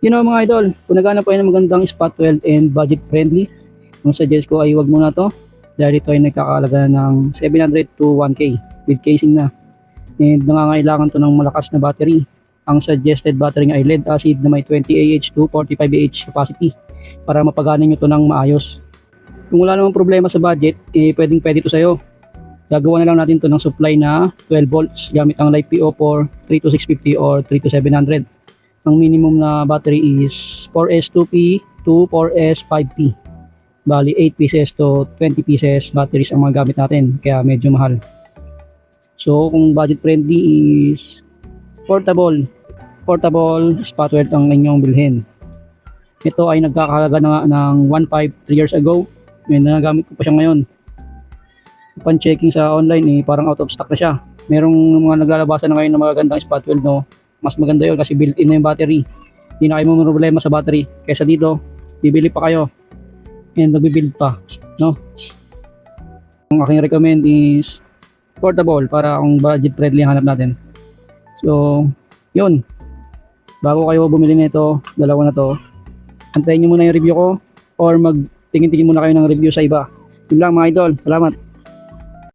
Yun know, mga idol, kung naghanap kayo ng magandang spot weld and budget friendly, ang suggest ko ay wag muna to dahil ito ay nagkakalaga ng 700 to 1K with casing na. And nangangailangan to ng malakas na battery. Ang suggested battery niya ay lead acid na may 20 Ah to 45 Ah capacity para mapaganin nyo to ng maayos. Kung wala namang problema sa budget, eh pwedeng pwede to sa'yo. Gagawa na lang natin to ng supply na 12 volts gamit ang Life PO4 32650 or 32700. Ang minimum na battery is 4S2P to 4S5P. Bali 8 pieces to 20 pieces batteries ang mga gamit natin kaya medyo mahal. So kung budget friendly is portable. Portable spot weld ang inyong bilhin. Ito ay nagkakahalaga na ng 1.5 3 years ago. May nagagamit ko pa siya ngayon. Upon checking sa online eh, parang out of stock na siya. Merong mga naglalabasan na ngayon ng mga gandang spot weld no. Mas maganda yun kasi built-in na yung battery. Hindi na kayo problema sa battery. Kaysa dito, bibili pa kayo. And magbibuild pa. No? Ang aking recommend is portable para kung budget friendly ang hanap natin. So, yun. Bago kayo bumili nito, dalawa na to, antayin nyo muna yung review ko or magtingin-tingin muna kayo ng review sa iba. Yun lang mga idol. Salamat.